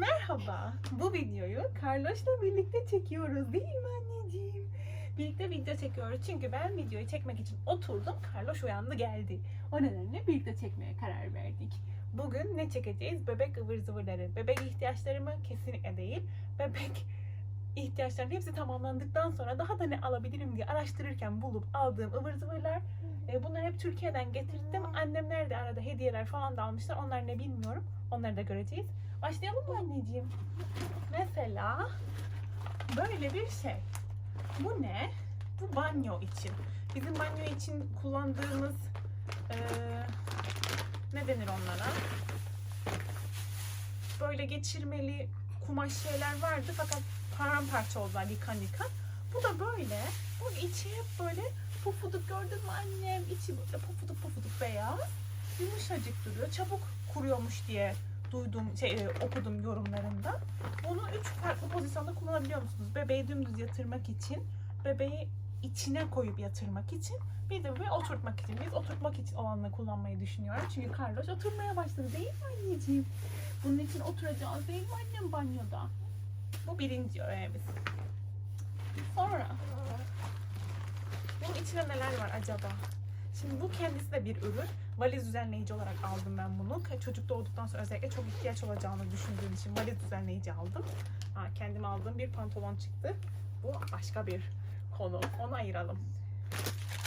Merhaba. Bu videoyu Carlos'la birlikte çekiyoruz değil mi anneciğim? Birlikte video çekiyoruz çünkü ben videoyu çekmek için oturdum. Carlos uyandı geldi. O nedenle birlikte çekmeye karar verdik. Bugün ne çekeceğiz? Bebek ıvır zıvırları. Bebek ihtiyaçları mı? Kesinlikle değil. Bebek ihtiyaçlarının hepsi tamamlandıktan sonra daha da ne alabilirim diye araştırırken bulup aldığım ıvır zıvırlar. E, bunları hep Türkiye'den getirdim. Annemler de arada hediyeler falan da almışlar. Onlar ne bilmiyorum. Onları da göreceğiz. Başlayalım mı anneciğim? Mesela böyle bir şey. Bu ne? Bu banyo için. Bizim banyo için kullandığımız eee, ne denir onlara? Böyle geçirmeli kumaş şeyler vardı fakat paramparça oldular yıkan yıkan. Bu da böyle. Bu içi hep böyle pufuduk gördün mü annem? İçi böyle pufuduk pufuduk beyaz. Yumuşacık duruyor. Çabuk kuruyormuş diye duydum, şey, e, okudum yorumlarında. Bunu üç farklı pozisyonda kullanabiliyor musunuz? Bebeği dümdüz yatırmak için, bebeği içine koyup yatırmak için, bir de bebeği oturtmak için. Biz oturtmak için olanla kullanmayı düşünüyorum. Çünkü Carlos oturmaya başladı değil mi anneciğim? Bunun için oturacağız değil mi annem banyoda? Bu birinci öğemiz. Sonra bunun içinde neler var acaba? Şimdi bu kendisi de bir ürün. Valiz düzenleyici olarak aldım ben bunu. Çocuk doğduktan sonra özellikle çok ihtiyaç olacağını düşündüğüm için valiz düzenleyici aldım. Ha, kendim aldığım bir pantolon çıktı. Bu başka bir konu. Onu ayıralım.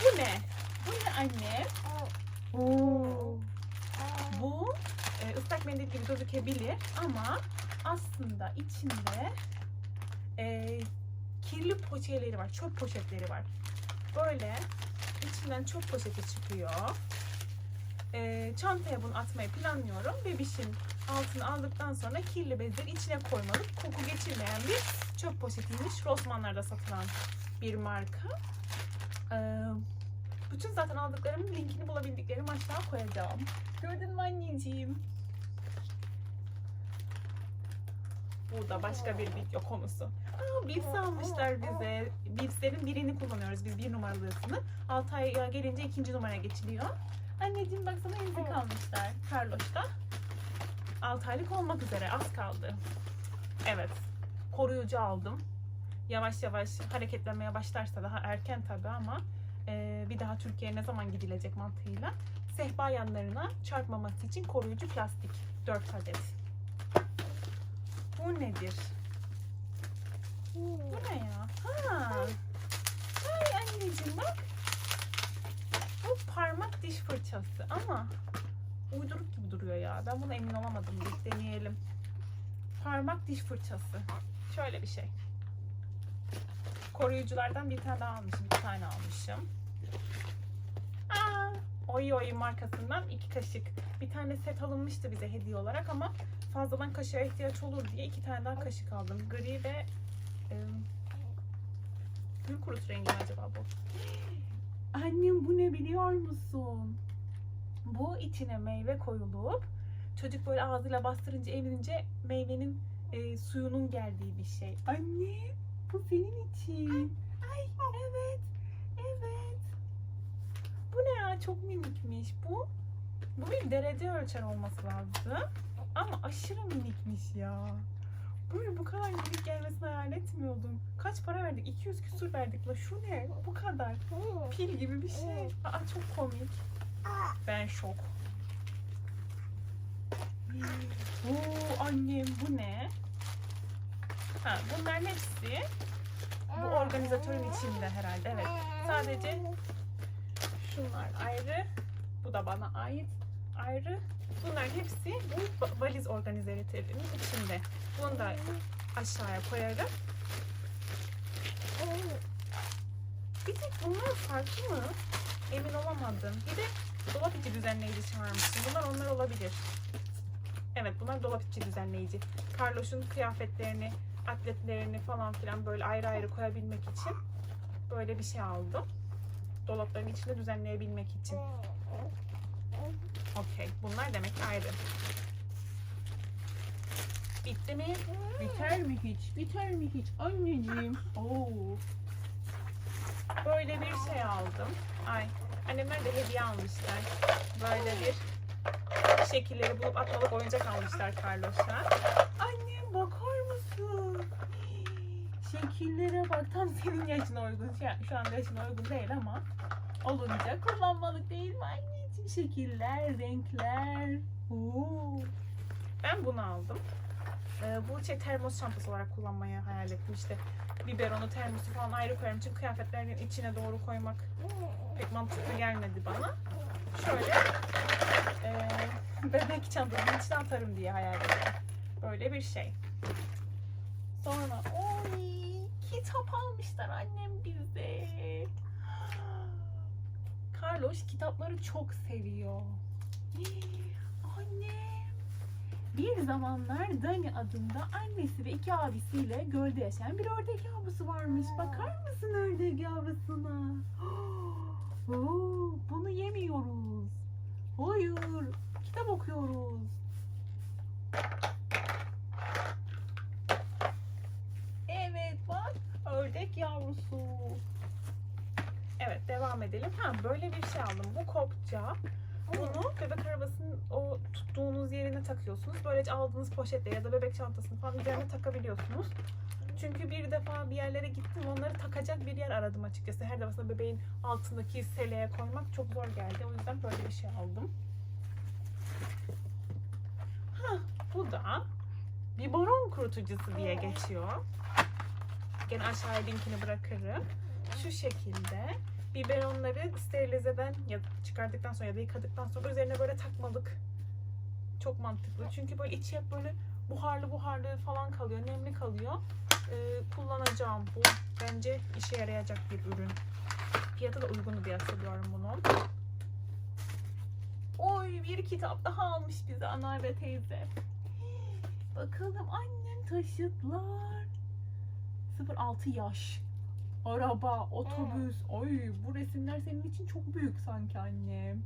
Bu ne? Bu ne anne? Oo. Bu e, ıslak mendil gibi gözükebilir ama aslında içinde e, kirli poşetleri var, çöp poşetleri var. Böyle içinden çöp poşeti çıkıyor. E, çantaya bunu atmayı planlıyorum. Bebişin altını aldıktan sonra kirli bezleri içine koymalık, koku geçirmeyen bir çöp poşetiymiş. Rossmann'larda satılan bir marka. E, bütün zaten aldıklarımın linkini bulabildiklerimi aşağı koyacağım. Gördün mü anneciğim? Bu da başka bir video konusu. Aa, Bibs almışlar bize. Bibslerin birini kullanıyoruz biz bir numaralısını. 6 aya gelince ikinci numaraya geçiliyor. Anneciğim baksana emzik almışlar Carlos'ta. 6 aylık olmak üzere az kaldı. Evet. Koruyucu aldım. Yavaş yavaş hareketlenmeye başlarsa daha erken tabii ama e, bir daha Türkiye'ye ne zaman gidilecek mantığıyla sehpa yanlarına çarpmaması için koruyucu plastik 4 adet. Bu nedir? Bu ne ya? Ha. Ay anneciğim bak. Bu parmak diş fırçası ama uyduruk gibi duruyor ya. Ben buna emin olamadım. Bir deneyelim. Parmak diş fırçası. Şöyle bir şey. Koruyuculardan bir tane daha almışım. Bir tane almışım. Aa, Oy Oy markasından iki kaşık. Bir tane set alınmıştı bize hediye olarak ama fazladan kaşığa ihtiyaç olur diye iki tane daha kaşık aldım. Gri ve e, gül kurusu rengi mi acaba bu? Annem bu ne biliyor musun? Bu içine meyve koyulup çocuk böyle ağzıyla bastırınca eminince meyvenin e, suyunun geldiği bir şey. Anne bu senin için. Ay evet evet. Bu ne ya çok minikmiş bu. Bu bir derece ölçer olması lazım. Ama aşırı minikmiş ya. Böyle bu kadar minik gelmesini hayal etmiyordum. Kaç para verdik? 200 küsur verdik la. Şu ne? Bu kadar. Pil gibi bir şey. Aa çok komik. Ben şok. Oo annem bu ne? Ha bunların hepsi bu organizatörün içinde herhalde. Evet. Sadece şunlar ayrı. Bu da bana ait ayrı. Bunların hepsi bu va- valiz organizatörünün içinde. Bunu da aşağıya koyarım. Bir tek bunlar farklı mı? Emin olamadım. Bir de dolap içi düzenleyici çağırmıştım. Bunlar onlar olabilir. Evet bunlar dolap içi düzenleyici. Carlos'un kıyafetlerini, atletlerini falan filan böyle ayrı ayrı koyabilmek için böyle bir şey aldım. Dolapların içinde düzenleyebilmek için. Okey. Bunlar demek ayrı. Bitti mi? Biter mi hiç? Biter mi hiç? Anneciğim. Oo. Böyle bir şey aldım. Ay. Annemler de hediye almışlar. Böyle bir şekilleri bulup atmalık oyuncak almışlar Carlos'a. Annem bakar mısın? Şekillere bak. Tam senin yaşına uygun. Şu an yaşına uygun değil ama olunca kullanmalık değil mi anne? Şekiller, renkler. Oo. Ben bunu aldım. Ee, bu şey termos çantası olarak kullanmayı hayal ettim. İşte biberonu, termosu falan ayrı koyarım için kıyafetlerin içine doğru koymak pek mantıklı gelmedi bana. Şöyle e, bebek çantasının içine atarım diye hayal ettim. Böyle bir şey. Sonra oy kitap almışlar annem bize. Carlos kitapları çok seviyor. Hii, Anne. Bir zamanlar Dani adında annesi ve iki abisiyle gölde yaşayan bir ördek yavrusu varmış. Bakar mısın ördek yavrusuna? Oo, bunu yemiyoruz. Hayır. Kitap okuyoruz. Evet bak ördek yavrusu. Evet devam edelim. Ha böyle bir şey aldım. Bu kopça. Bunu bebek arabasının o tuttuğunuz yerine takıyorsunuz. Böylece aldığınız poşetle ya da bebek çantasını falan üzerine takabiliyorsunuz. Çünkü bir defa bir yerlere gittim onları takacak bir yer aradım açıkçası. Her defasında bebeğin altındaki seleğe koymak çok zor geldi. O yüzden böyle bir şey aldım. Ha, bu da biberon kurutucusu diye geçiyor. Gene aşağıya linkini bırakırım. Şu şekilde biberonları sterilizeden ya çıkardıktan sonra ya da yıkadıktan sonra üzerine böyle takmalık. Çok mantıklı. Çünkü böyle içi hep böyle buharlı buharlı falan kalıyor, nemli kalıyor. Ee, kullanacağım bu. Bence işe yarayacak bir ürün. Fiyatı da uygun diye hatırlıyorum bunun. Oy bir kitap daha almış bize ana ve teyze. Bakalım annem taşıtlar. 0-6 yaş. Araba, otobüs. Ay bu resimler senin için çok büyük sanki annem.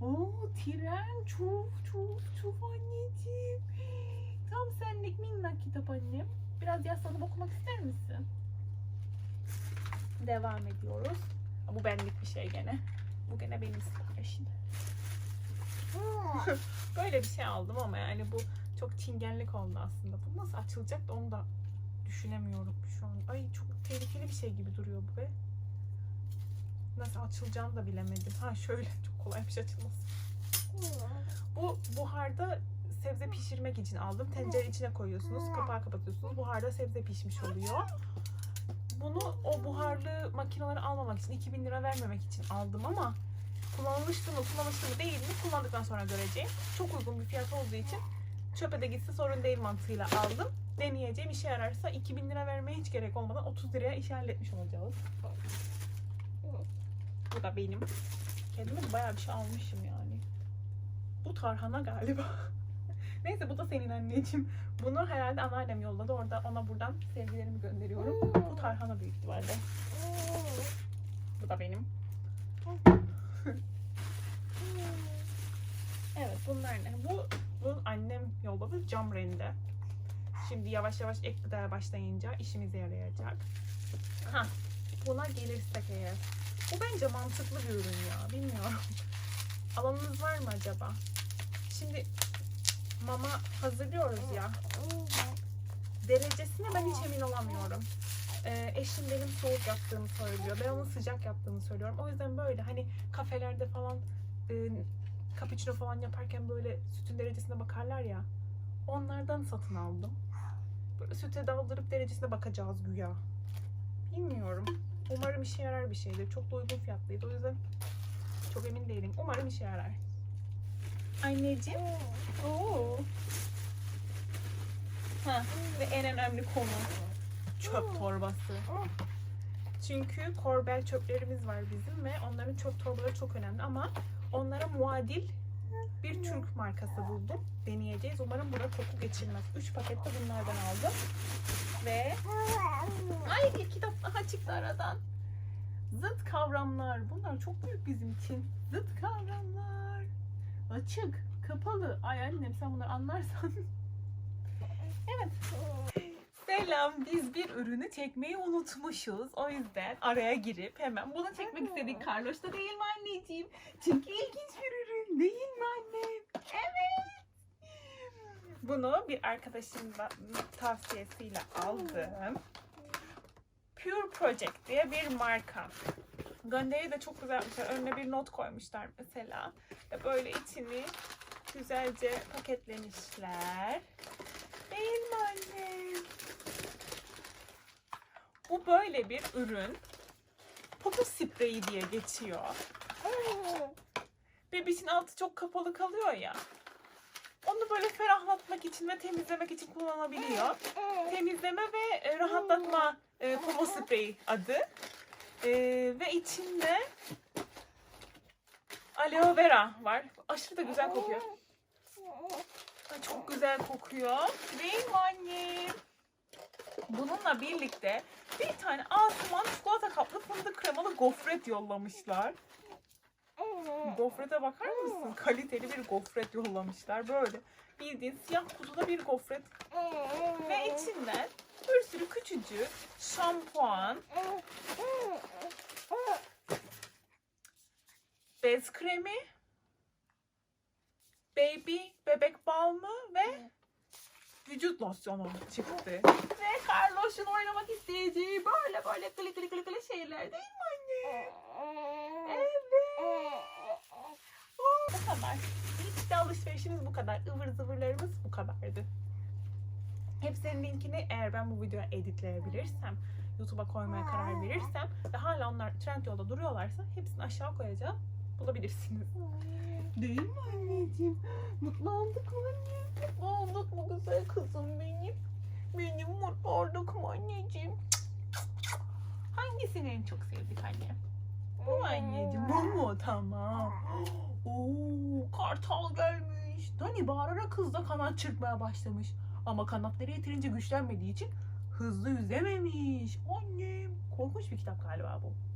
Oo tren, çuf çuf çuf anneciğim. Tam senlik minnak kitap annem. Biraz yaslanıp okumak ister misin? Devam ediyoruz. Bu benlik bir şey gene. Bu gene benim siparişim. Böyle bir şey aldım ama yani bu çok çingenlik oldu aslında. Bu nasıl açılacak da onu da düşünemiyorum şu an. Ay çok tehlikeli bir şey gibi duruyor bu be. Nasıl açılacağını da bilemedim. Ha şöyle çok kolaymış açılması. Bu buharda sebze pişirmek için aldım. Tencere içine koyuyorsunuz. Kapağı kapatıyorsunuz. Buharda sebze pişmiş oluyor. Bunu o buharlı makineleri almamak için 2000 lira vermemek için aldım ama kullanılmıştı mı kullanılmıştı mı değil mi kullandıktan sonra göreceğim. Çok uygun bir fiyat olduğu için çöpe de gitse sorun değil mantığıyla aldım. Deneyeceğim işe yararsa 2000 lira vermeye hiç gerek olmadan 30 liraya işi halletmiş olacağız. Bu da benim. Kendime bayağı bir şey almışım yani. Bu tarhana galiba. Neyse bu da senin anneciğim. Bunu herhalde anneannem yolladı. Orada ona buradan sevgilerimi gönderiyorum. Bu tarhana büyük ihtimalle. Bu da benim. Evet bunlar ne? Bu, bu annem cam rende. Şimdi yavaş yavaş ek gıdaya başlayınca işimize yarayacak. Ha, buna gelirsek eğer. Bu bence mantıklı bir ürün ya. Bilmiyorum. Alanınız var mı acaba? Şimdi mama hazırlıyoruz ya. Derecesine ben hiç emin olamıyorum. Ee, eşim benim soğuk yaptığımı söylüyor. Ben onun sıcak yaptığını söylüyorum. O yüzden böyle hani kafelerde falan e, cappuccino falan yaparken böyle sütün derecesine bakarlar ya. Onlardan satın aldım. Böyle süte daldırıp derecesine bakacağız güya. Bilmiyorum. Umarım işe yarar bir şeydir. Çok da uygun fiyatlıydı. O yüzden çok emin değilim. Umarım işe yarar. Anneciğim. Oo. Ha, ve en önemli konu çöp torbası. Çünkü korbel çöplerimiz var bizim ve onların çöp torbaları çok önemli ama onlara muadil bir Türk markası buldum. Deneyeceğiz. Umarım burada koku geçirmez. 3 paket de bunlardan aldım. Ve ay bir kitap daha çıktı aradan. Zıt kavramlar. Bunlar çok büyük bizim için. Zıt kavramlar. Açık, kapalı. Ay annem sen bunları anlarsan. evet. Selam. Biz bir ürünü çekmeyi unutmuşuz. O yüzden araya girip hemen bunu çekmek istedik. Carlos'ta değil mi anneciğim? Çünkü ilginç bir ürün değil mi annem? Evet. Bunu bir arkadaşımın tavsiyesiyle aldım. Pure Project diye bir marka. Gönderiyi de çok güzel yapmışlar. Önüne bir not koymuşlar mesela. Böyle içini güzelce paketlemişler. Değil mi anne? Bu böyle bir ürün. Popo spreyi diye geçiyor. Bebişin altı çok kapalı kalıyor ya. Onu böyle ferahlatmak için ve temizlemek için kullanılabiliyor. Temizleme ve e, rahatlatma e, popo spreyi adı. E, ve içinde aloe vera var. Aşırı da güzel kokuyor. Çok güzel kokuyor. Değil mi annem? Bununla birlikte bir tane Asuman çikolata kaplı fındık kremalı gofret yollamışlar. Gofrete bakar mısın? Kaliteli bir gofret yollamışlar. Böyle bildiğin siyah kutuda bir gofret. Ve içinden bir sürü küçücük şampuan, bez kremi, baby bebek balmı ve vücut losyonu çıktı. Ve Carlos'un oynamak isteyeceği böyle böyle kılı kılı kılı kılı şeyler değil mi anne? Evet. Bu kadar. İşte alışverişimiz bu kadar. ıvır zıvırlarımız bu kadardı. Hepsinin linkini eğer ben bu videoyu editleyebilirsem, YouTube'a koymaya karar verirsem ve hala onlar Trendyol'da duruyorlarsa hepsini aşağı koyacağım. Bulabilirsiniz. Değil mi anneciğim? Mutlu olduk mu anne? Mutlu olduk mu güzel kızım benim? Benim mutlu olduk mu anneciğim? Hangisini en çok sevdik anne? Bu mu anneciğim? Bu mu? Tamam. Oo, kartal gelmiş. Dani bağırarak hızla kanat çırpmaya başlamış. Ama kanatları yeterince güçlenmediği için hızlı yüzememiş. Annem. Korkunç bir kitap galiba bu.